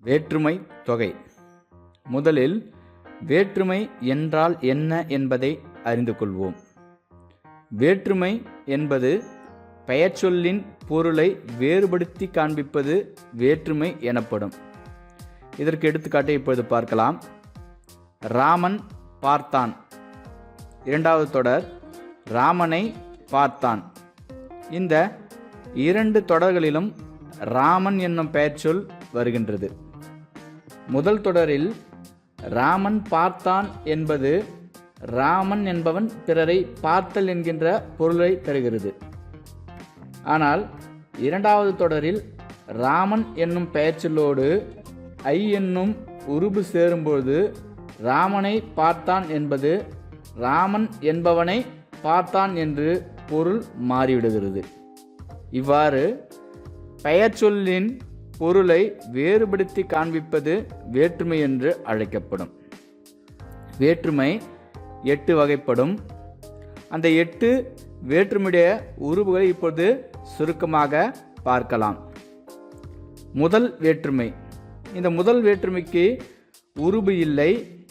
வேற்றுமை தொகை. முதலில் வேற்றுமை என்றால் என்ன என்பதை அறிந்து கொள்வோம். வேற்றுமை என்பது பெயர்ச்சொல்லின் பொருளை வேறுபடுத்தி காண்பிப்பது வேற்றுமை எனப்படும். இதற்கு எடுத்துக்காட்டை இப்பொழுது பார்க்கலாம். ராமன் பார்த்தான். இரண்டாவது தொடர் ராமனை பார்த்தான். இந்த இரண்டு தொடர்களிலும் ராமன் என்னும் பெயர்ச்சொல் வருகின்றது. முதல் தொடரில் ராமன் பார்த்தான் என்பது ராமன் என்பவன் பிறரை பார்த்தல் என்கின்ற பொருளை தருகிறது. ஆனால் இரண்டாவது தொடரில் ராமன் என்னும் பெயர்ச்சொல்லோடு ஐ என்னும் உருபு சேரும்போது ராமனை பார்த்தான் என்பது ராமன் என்பவனை பார்த்தான் என்று பொருள் மாறிவிடுகிறது. இவ்வாறு பெயர்ச்சொல்லின் பொருளை வேறுபடுத்தி காண்பிப்பது வேற்றுமை என்று அழைக்கப்படும். வேற்றுமை எட்டு வகைப்படும். அந்த எட்டு வேற்றுமையுடைய உருவுகளை இப்பொழுது சுருக்கமாக பார்க்கலாம். முதல் வேற்றுமை. இந்த முதல் வேற்றுமைக்கு உருபு இல்லை.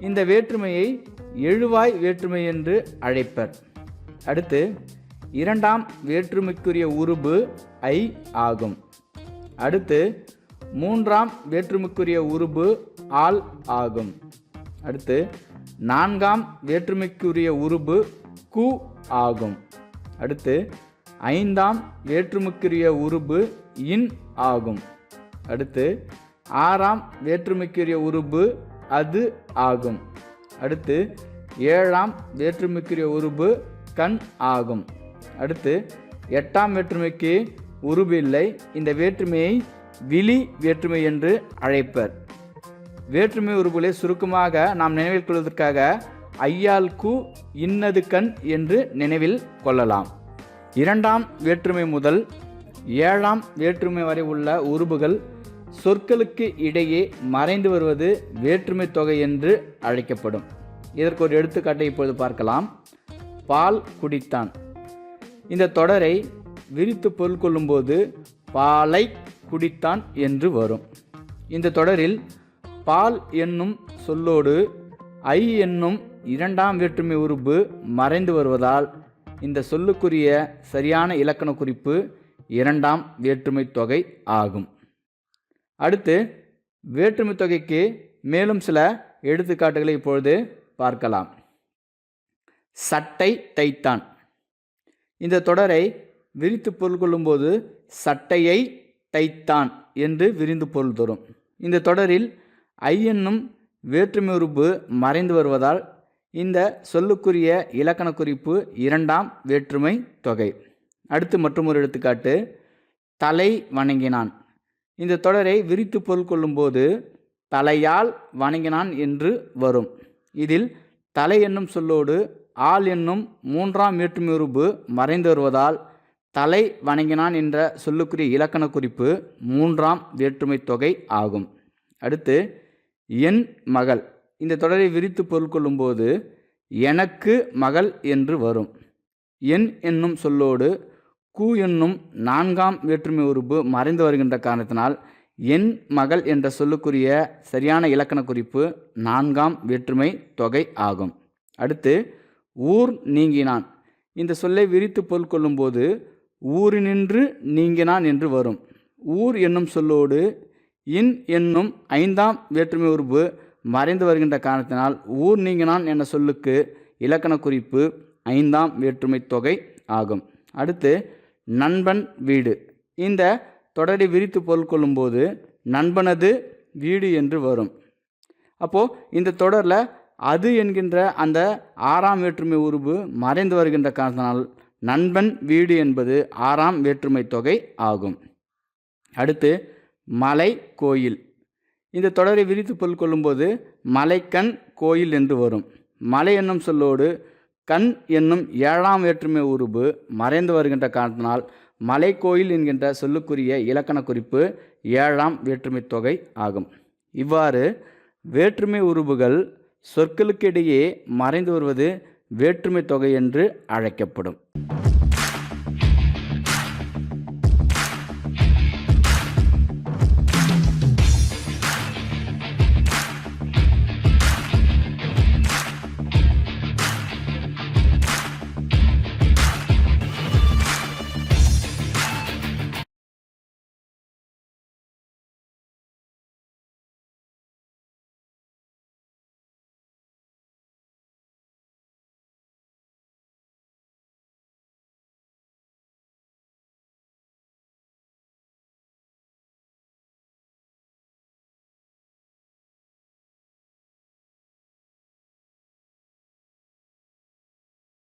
இந்த வேற்றுமையை எழுவாய் வேற்றுமை என்று அழைப்பர். அடுத்து இரண்டாம் வேற்றுமைக்குரிய உருபு ஐ ஆகும். அடுத்து மூன்றாம் வேற்றுமைக்குரிய உருபு ஆல் ஆகும். அடுத்து நான்காம் வேற்றுமைக்குரிய உருபு கு ஆகும். அடுத்து ஐந்தாம் வேற்றுமைக்குரிய உருபு இன் ஆகும். அடுத்து ஆறாம் வேற்றுமைக்குரிய உருபு அது ஆகும். அடுத்து ஏழாம் வேற்றுமைக்குரிய உருபு கண் ஆகும். அடுத்து எட்டாம் வேற்றுமைக்கு உருபு இல்லை இந்த வேற்றுமையை விழி வேற்றுமை என்று அழைப்பர். வேற்றுமை உருபுகளை சுருக்கமாக நாம் நினைவில் கொள்வதற்காக ஐயால் கு இன்னது கண் என்று நினைவில் கொள்ளலாம். இரண்டாம் வேற்றுமை முதல் ஏழாம் வேற்றுமை வரை உள்ள உருபுகள் சொற்களுக்கு இடையே மறைந்து வருவது வேற்றுமை தொகை என்று அழைக்கப்படும். இதற்கு ஒரு எடுத்துக்காட்டை இப்பொழுது பார்க்கலாம். பால் குடித்தான். இந்த தொடரை விரித்து பொருள் கொள்ளும்போது பாலை குடித்தான் என்று வரும். இந்த தொடரில் பால் என்னும் சொல்லோடு ஐ என்னும் இரண்டாம் வேற்றுமை உறுப்பு மறைந்து வருவதால் இந்த சொல்லுக்குரிய சரியான இலக்கண குறிப்பு இரண்டாம் வேற்றுமை தொகை ஆகும். அடுத்து வேற்றுமை தொகைக்கு மேலும் சில எடுத்துக்காட்டுகளை இப்பொழுது பார்க்கலாம். சட்டை தைத்தான். இந்த தொடரை விரித்து பொருள் கொள்ளும்போது சட்டையை தைத்தான் என்று விரிந்து பொருள் தரும். இந்த தொடரில் ஐ என்னும் வேற்றுமை உறுப்பு மறைந்து வருவதால் இந்த சொல்லுக்குரிய இலக்கண குறிப்பு இரண்டாம் வேற்றுமை தொகை. அடுத்து மற்றொரு எடுத்துக்காட்டு தலை வணங்கினான். இந்த தொடரை விரித்து பொருள் கொள்ளும்போது தலையால் வணங்கினான் என்று வரும். இதில் தலை என்னும் சொல்லோடு ஆள் என்னும் மூன்றாம் வேற்றுமை மறைந்து வருவதால் தலை வணங்கினான் என்ற சொல்லுக்குரிய இலக்கண குறிப்பு மூன்றாம் வேற்றுமை தொகை ஆகும். அடுத்து என் மகள். இந்த தொடரை விரித்து பொருள் கொள்ளும்போது எனக்கு மகள் என்று வரும். என் என்னும் சொல்லோடு கு என்னும் நான்காம் வேற்றுமை உறுப்பு மறைந்து வருகின்ற காரணத்தினால் என் மகள் என்ற சொல்லுக்குரிய சரியான இலக்கண குறிப்பு நான்காம் வேற்றுமை தொகை ஆகும். அடுத்து ஊர் நீங்கினான். இந்த சொல்லை விரித்து பொருள் கொள்ளும்போது ஊரினின்று நீங்கினான் என்று வரும். ஊர் என்னும் சொல்லோடு இன் என்னும் ஐந்தாம் வேற்றுமை உறுப்பு மறைந்து வருகின்ற காரணத்தினால் ஊர் நீங்கினான் என்ற சொல்லுக்கு இலக்கண குறிப்பு ஐந்தாம் வேற்றுமை தொகை ஆகும். அடுத்து நண்பன் வீடு. இந்த தொடரை விரித்து பொருள் கொள்ளும்போது நண்பனது வீடு என்று வரும். அப்போது இந்த தொடரில் அது என்கின்ற அந்த ஆறாம் வேற்றுமை உருவு மறைந்து வருகின்ற காரணத்தினால் நண்பன் வீடு என்பது ஆறாம் வேற்றுமை தொகை ஆகும். அடுத்து மலை கோயில். இந்த தொடரை விரித்து பொருள் கொள்ளும்போது மலைக்கண் கோயில் என்று வரும். மலை என்னும் சொல்லோடு கண் என்னும் ஏழாம் வேற்றுமை உருவு மறைந்து வருகின்ற காரணத்தினால் மலை கோயில் என்கின்ற சொல்லுக்குரிய இலக்கண குறிப்பு ஏழாம் வேற்றுமை தொகை ஆகும். இவ்வாறு வேற்றுமை உருவுகள் சொற்களுக்கிடையே மறைந்து வருவது வேற்றுமை தொகை என்று அழைக்கப்படும்.